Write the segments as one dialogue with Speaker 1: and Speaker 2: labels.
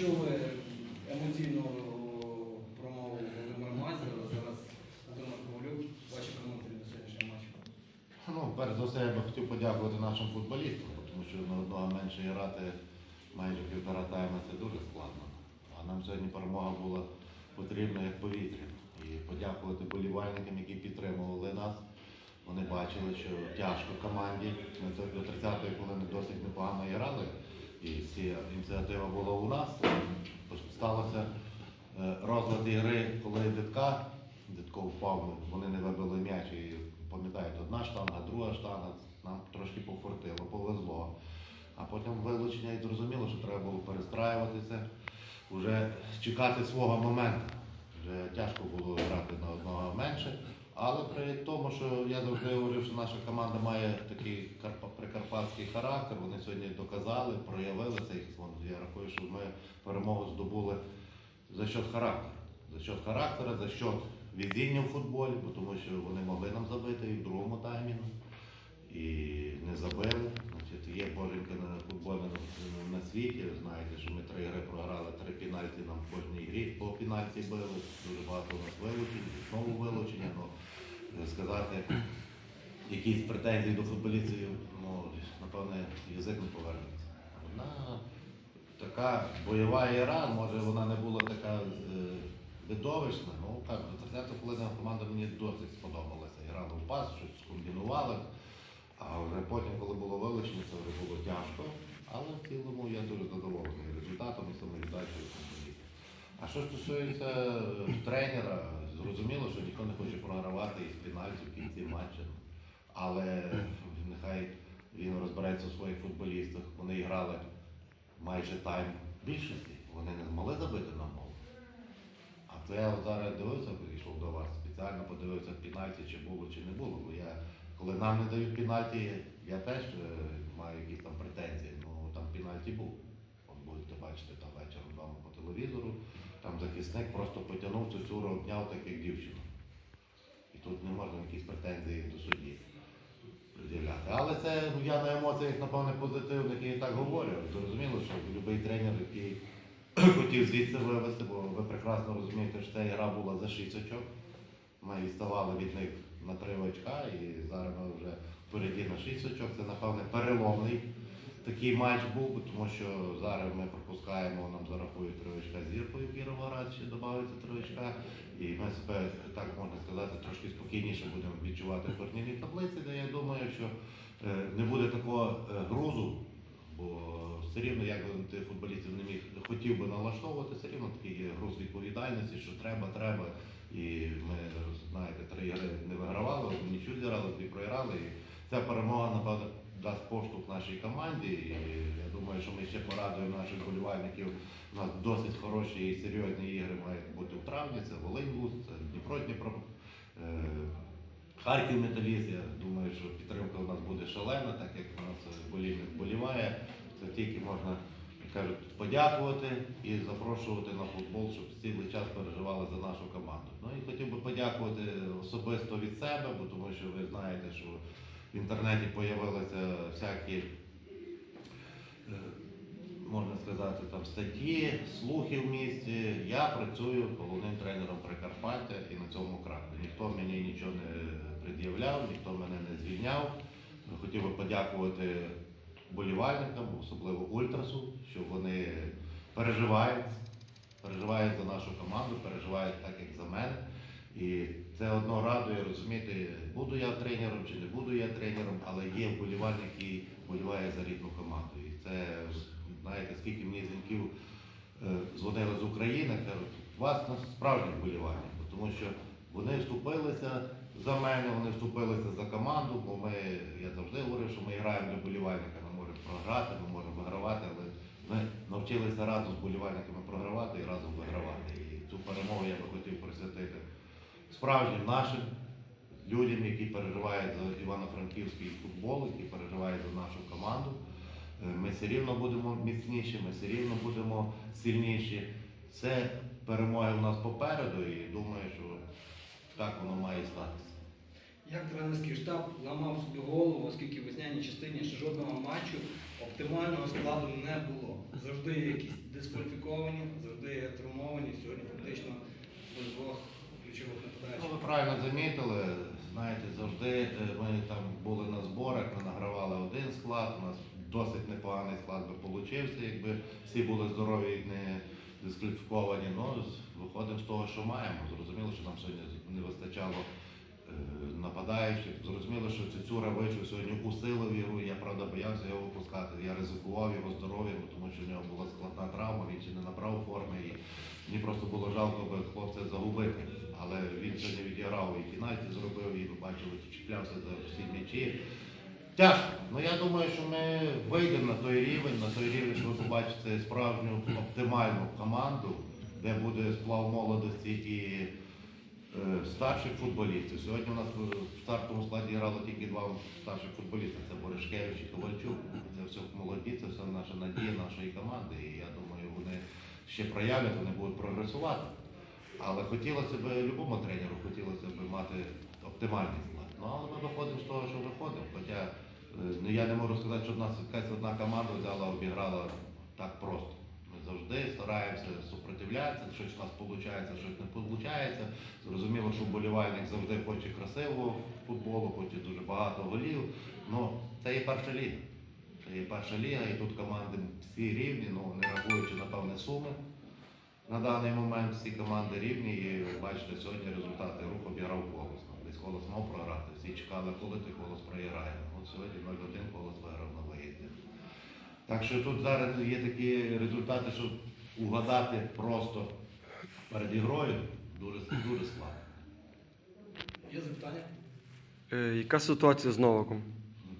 Speaker 1: чули емоційну промову Володимира Мазера. Зараз Володимир Ковалюк, ваші коментарі до сьогоднішнього матчу.
Speaker 2: Ну, перш за все, я би хотів подякувати нашим футболістам, тому що на одного менше грати майже півтора тайма це дуже складно. А нам сьогодні перемога була потрібна як повітря. І подякувати болівальникам, які підтримували нас. Вони бачили, що тяжко команді. Ми до 30-ї хвилини досить непогано грали. І всі ініціатива була у нас. Сталося е, розлад ігри, коли Дитка, Дитко впав, вони не вибили м'яч. І пам'ятаєте, одна штанга, друга штанга. Нам трошки пофортило, повезло. А потім вилучення і зрозуміло, що треба було перестраюватися, вже чекати свого моменту. Вже тяжко було грати на одного менше. Але при тому, що я завжди говорив, що наша команда має такий карпа- прикарпатський характер, вони сьогодні доказали, проявили цей фонд. Я рахую, що ми перемогу здобули за счет характеру. За счет характера, за счет везіння в футболі, бо тому що вони могли нам забити і в другому таймі. І не забили. Є боженька на футболі на, світі. Ви знаєте, що ми три гри програли, три пенальті нам в кожній грі по пенальті били. Дуже багато у нас вилучень, знову вилучення. Ну, е, сказати, якісь претензії до футболістів, ну, напевне, язик не повернеться. Вона така бойова гра, може вона не була така е, видовищна, ну так, до 30 хвилини команда мені досить сподобалася. Грала в пас, щось скомбінували. А вже потім, коли було вилучення, це вже було тяжко. Але в цілому я дуже задоволений результатом і самовіддачею футболістів. А що стосується е, тренера, зрозуміло, що ніхто не хоче програвати із пенальті в кінці матчу. Але нехай він розбереться у своїх футболістах. Вони грали майже тайм більшості. Вони не змогли забити на мову. А то я зараз дивився, прийшов до вас, спеціально подивився в пенальті, чи було, чи не було. Бо я, коли нам не дають пенальті, я теж е, маю якісь там претензії. Ну там пенальті був. От будете бачити там вечором вдома по телевізору. Там захисник просто потягнув цю цюру, обняв так, як дівчину. І тут не можна якісь претензії до судді приділяти. Але це ну, я на емоціях, напевне, позитивних і так говорю. Зрозуміло, що будь-який тренер, який хотів звідси вивести, бо ви прекрасно розумієте, що ця гра була за 6 очок. Ми відставали від них на 3 очка і зараз ми вже впереді на 6 очок. Це, напевне, переломний такий матч був, тому що зараз ми пропускаємо, нам зарахують 3 очка зіркою Кіровоград, ще додається 3 очка. І ми себе, так можна сказати, трошки спокійніше будемо відчувати в турнірній таблиці, де я думаю, що е, не буде такого е, грузу, бо все рівно, як би ти футболістів не міг хотів би налаштовувати, все рівно такий груз відповідальності, що треба, треба. І ми, знаєте, три гри не вигравали, нічого зіграли, дві програли. І ця перемога, напевно, дасть поштовх нашій команді. І я думаю, що ми ще порадуємо наших болівальників. У нас досить хороші і серйозні ігри мають бути в травні. Це Волинь Луз, це Дніпро Дніпро. е, Харків Металіст, я думаю, що підтримка у нас буде шалена, так як у нас болівник боліває. Це тільки можна, кажуть, подякувати і запрошувати на футбол, щоб цілий час переживали за нашу команду. Ну і хотів би подякувати особисто від себе, бо тому що ви знаєте, що в інтернеті з'явилися всякі. е, Можна сказати, там статті, слухи в місті. Я працюю головним тренером Прикарпаття і на цьому крапку. Ніхто мені нічого не пред'являв, ніхто мене не звільняв. Хотів би подякувати болівальникам, особливо Ультрасу, що вони переживають, переживають за нашу команду, переживають так, як за мене. І це одно радує, розумієте, буду я тренером чи не буду я тренером, але є вболівальник, який вболіває за рідну команду. І це, знаєте, скільки мені дзвінків е, дзвонили з України, кажуть, у вас вболівання, бо тому що вони вступилися за мене, вони вступилися за команду, бо ми, я завжди говорив, що ми граємо для болівальника, програти, ми можемо вигравати, але ми навчилися разом з болівальниками програвати і разом вигравати. І цю перемогу я би хотів присвятити справжнім нашим людям, які переживають за Івано-Франківський футбол, які переживають за нашу команду. Е, Ми все рівно будемо міцніші, ми все рівно будемо сильніші. Це перемоги у нас попереду і думаю, що так воно має статися.
Speaker 1: Як тренерський штаб ламав собі голову, оскільки в весняній частині ще жодного матчу оптимального складу не було. Завжди є якісь дискваліфіковані, завжди є травмовані. Сьогодні фактично без двох ключових
Speaker 2: Ну, ви правильно замітили, знаєте, завжди е, ми там були на зборах, ми награвали один склад, у нас досить непоганий склад би получився, якби всі були здорові і не дискваліфіковані. Ну, виходимо з того, що маємо. Зрозуміло, що нам сьогодні не вистачало нападаючих. Зрозуміло, що Цицюра вийшов сьогодні усилив його. Я правда боявся його випускати. Я ризикував його здоров'ям, тому що в нього була складна травма, він ще не набрав форми. І мені просто було жалко би хлопця загубити. Але він сьогодні відіграв і пінальті зробив, і ви бачили, чіплявся за всі м'ячі. Тяжко. Ну я думаю, що ми вийдемо на той рівень, на той рівень, що ви побачите справжню оптимальну команду, де буде сплав молодості і е, старших футболістів. Сьогодні у нас в стартовому складі грало тільки два старших футболісти. Це Борешкевич і Ковальчук. Це все молоді, це все наша надія нашої команди. І я думаю, вони ще проявлять, вони будуть прогресувати. Але хотілося б любому тренеру, хотілося б мати оптимальний склад. Ну але ми виходимо з того, що виходимо. Хоча е, ну, я не можу сказати, що в нас якась одна команда взяла, обіграла так просто. Стараємося супротивлятися, щось у нас виходить, щось не виходить. Зрозуміло, що вболівальник завжди хоче красивого футболу, хоче дуже багато голів. Ну, це є перша ліга. Це є перша ліга, і тут команди всі рівні, ну не рахуючи, напевне, суми. На даний момент всі команди рівні, і бачите, сьогодні результати рух обіграв колос. Ну, Десь колос мав програти. Всі чекали, коли той колос програє. От сьогодні 0-1 колос виграв на виїзді. Так що тут зараз є такі результати, що угадати просто перед ігрою дуже, дуже складно.
Speaker 1: Є запитання?
Speaker 3: Е, Яка ситуація з Новаком?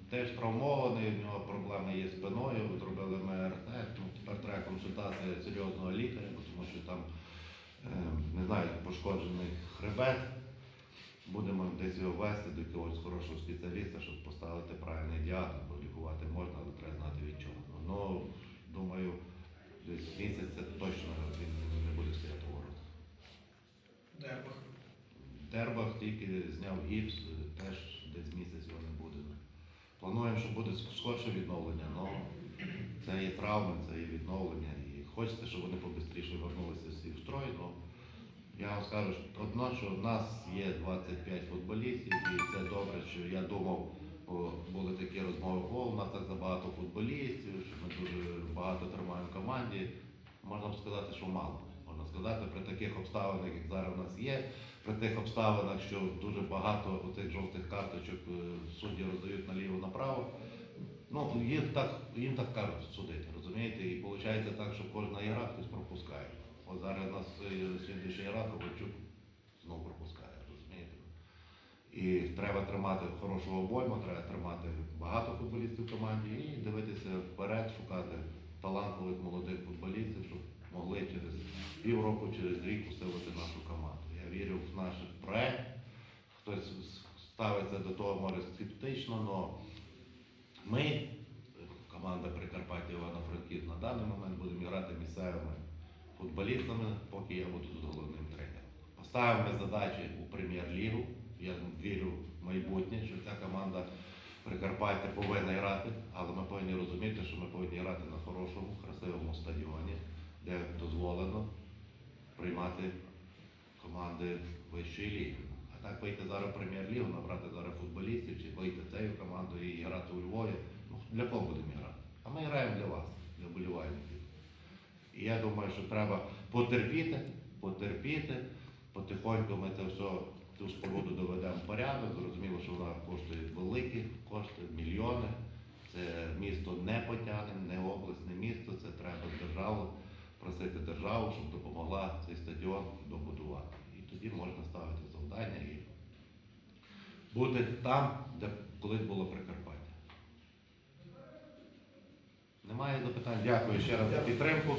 Speaker 2: Теж травмований, в нього проблеми є з спиною, зробили МРТ, ну, тепер треба консультація серйозного лікаря, тому що там, е, не знаю, пошкоджений хребет. Будемо десь його вести до якогось хорошого спеціаліста, щоб поставити правильний діагноз, бо лікувати можна, але треба знати від чого. Ну, думаю, десь місяць це точно він не буде стояти у воротах.
Speaker 1: Дербах.
Speaker 2: Дербах тільки зняв гіпс, теж десь місяць його не буде. Плануємо, що буде скорше відновлення, але це є травми, це є відновлення. І хочеться, щоб вони побистріше вернулися всі в строй. Ну, я вам скажу, одно, що в нас є 25 футболістів, і це добре, що я думав, бо були такі розмови, о, у нас так забагато футболістів, що ми дуже багато тримаємо в команді. Можна б сказати, що мало. Можна сказати, при таких обставинах, як зараз у нас є, при тих обставинах, що дуже багато тих жовтих карточок е, судді роздають наліво-направо. Ну, їм так, їм так кажуть судити, розумієте? І виходить так, що кожна гра хтось пропускає. От зараз у нас е, слідуюча гра, Ковальчук знову пропускає? І треба тримати хорошого обойму, треба тримати багато футболістів в команді і дивитися вперед, шукати талантливих молодих футболістів, щоб могли через півроку, через рік усилити нашу команду. Я вірю в наш проект. Хтось ставиться до того, може, скептично, але ми, команда Прикарпаття Івано-Франківськ, на даний момент будемо грати місцевими футболістами, поки я буду тут головним тренером. Поставимо задачі у прем'єр-лігу. Я вірю в майбутнє, що ця команда Прикарпаття повинна грати, але ми повинні розуміти, що ми повинні грати на хорошому, красивому стадіоні, де дозволено приймати команди вищої ліги. А так вийти зараз в прем'єр-лігу, набрати зараз футболістів, чи вийти цією командою і грати у Львові. Ну, для кого будемо грати? А ми граємо для вас, для вболівальників. І я думаю, що треба потерпіти, потерпіти, потихоньку ми це все, цю споруду доведемо в порядок. Зрозуміло, що вона коштує великі кошти, мільйони. Це місто не потягне, не обласне місто, це треба державу, просити державу, щоб допомогла цей стадіон добудувати. І тоді можна ставити завдання і бути там, де колись було Прикарпаття. Немає запитань. Дякую ще раз за підтримку.